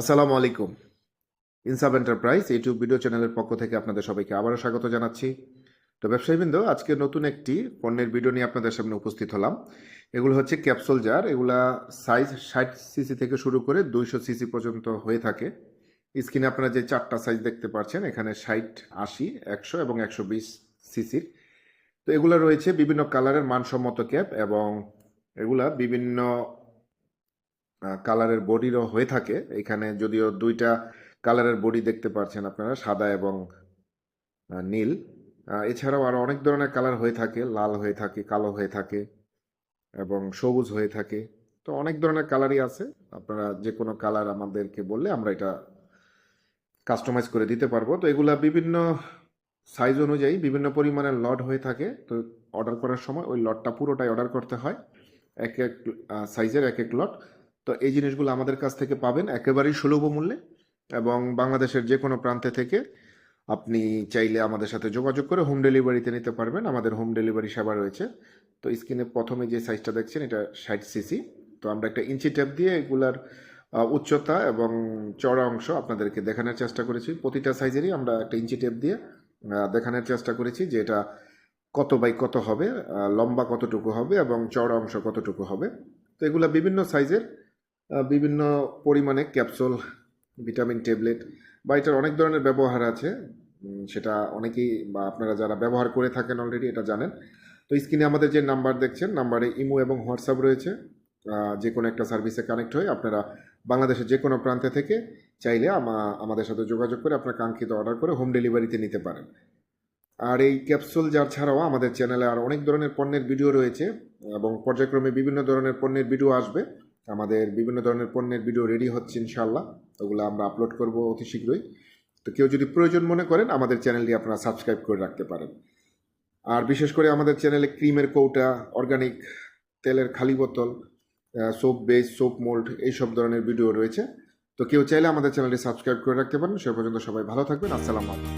আসসালামু আলাইকুম। ইনসাব enterprise YouTube video চ্যানেলের পক্ষ থেকে আপনাদের সবাইকে আবারও স্বাগত জানাচ্ছি। তো ব্যবসায়ীবৃন্দ, আজকে নতুন একটি পণ্যের ভিডিও নিয়ে আপনাদের সামনে উপস্থিত হলাম। এগুলো হচ্ছে ক্যাপসুল জার। এগুলা সাইজ ষাট সিসি থেকে শুরু করে দুইশো সিসি পর্যন্ত হয়ে থাকে। স্ক্রিনে আপনারা যে চারটা সাইজ দেখতে পাচ্ছেন, এখানে ষাট, আশি, একশো এবং একশো বিশ সিসির। তো এগুলো রয়েছে বিভিন্ন কালারের মানসম্মত ক্যাপ এবং এগুলা বিভিন্ন কালারের বডিরও হয়ে থাকে। এখানে যদিও দুইটা কালারের বডি দেখতে পাচ্ছেন আপনারা, সাদা এবং নীল। এছাড়াও আরও অনেক ধরনের কালার হয়ে থাকে, লাল হয়ে থাকে, কালো হয়ে থাকে এবং সবুজ হয়ে থাকে। তো অনেক ধরনের কালারই আছে। আপনারা যে কোনো কালার আমাদেরকে বললে আমরা এটা কাস্টমাইজ করে দিতে পারব। তো এগুলা বিভিন্ন সাইজ অনুযায়ী বিভিন্ন পরিমাণের লট হয়ে থাকে। তো অর্ডার করার সময় ওই লটটা পুরোটাই অর্ডার করতে হয়। এক এক সাইজের এক এক লট তো এই জিনিসগুলো আমাদের কাছ থেকে পাবেন একেবারেই সুলভ মূল্যে এবং বাংলাদেশের যে কোনো প্রান্তে থেকে আপনি চাইলে আমাদের সাথে যোগাযোগ করে হোম ডেলিভারিতে নিতে পারবেন। আমাদের হোম ডেলিভারি সেবা রয়েছে। তো স্ক্রিনে প্রথমে যে সাইজটা দেখছেন, এটা ষাট সিসি। তো আমরা একটা ইঞ্চি ট্যাপ দিয়ে এগুলার উচ্চতা এবং চড়া অংশ আপনাদেরকে দেখানোর চেষ্টা করেছি। প্রতিটা সাইজেরই আমরা একটা ইঞ্চি ট্যাপ দিয়ে দেখানোর চেষ্টা করেছি যে এটা কত বাই কত হবে লম্বা কতটুকু হবে এবং চড়া অংশ কতটুকু হবে। তো এগুলা বিভিন্ন সাইজের বিভিন্ন পরিমাণে ক্যাপসুল, ভিটামিন ট্যাবলেট বা এটার অনেক ধরনের ব্যবহার আছে। সেটা অনেকেই বা আপনারা যারা ব্যবহার করে থাকেন অলরেডি এটা জানেন। তো স্ক্রিনে আমাদের যে নাম্বার দেখছেন, নাম্বারে ইমো এবং হোয়াটসঅ্যাপ রয়েছে। যে কোনো একটা সার্ভিসে কানেক্ট হয়ে আপনারা বাংলাদেশের যে কোনো প্রান্তে থেকে চাইলে আমাদের সাথে যোগাযোগ করে আপনার কাঙ্ক্ষিত অর্ডার করে হোম ডেলিভারিতে নিতে পারেন। আর এই ক্যাপসুল জার ছাড়াও আমাদের চ্যানেলে আর অনেক ধরনের পণ্যের ভিডিও রয়েছে এবং পর্যায়ক্রমে বিভিন্ন ধরনের পণ্যের ভিডিও আসবে। আমাদের বিভিন্ন ধরনের পণ্যের ভিডিও রেডি হচ্ছে ইনশাল্লাহ ওগুলো আমরা আপলোড করব অতি শীঘ্রই। তো কেউ যদি প্রয়োজন মনে করেন, আমাদের চ্যানেলটি আপনারা সাবস্ক্রাইব করে রাখতে পারেন। আর বিশেষ করে আমাদের চ্যানেলে ক্রিমের কৌটা অর্গানিক তেলের খালি বোতল সোপ বেস সোপ মোল্ড এইসব ধরনের ভিডিও রয়েছে। তো কেউ চাইলে আমাদের চ্যানেলটি সাবস্ক্রাইব করে রাখতে পারেন। সে পর্যন্ত সবাই ভালো থাকবেন। আসসালামু আলাইকুম।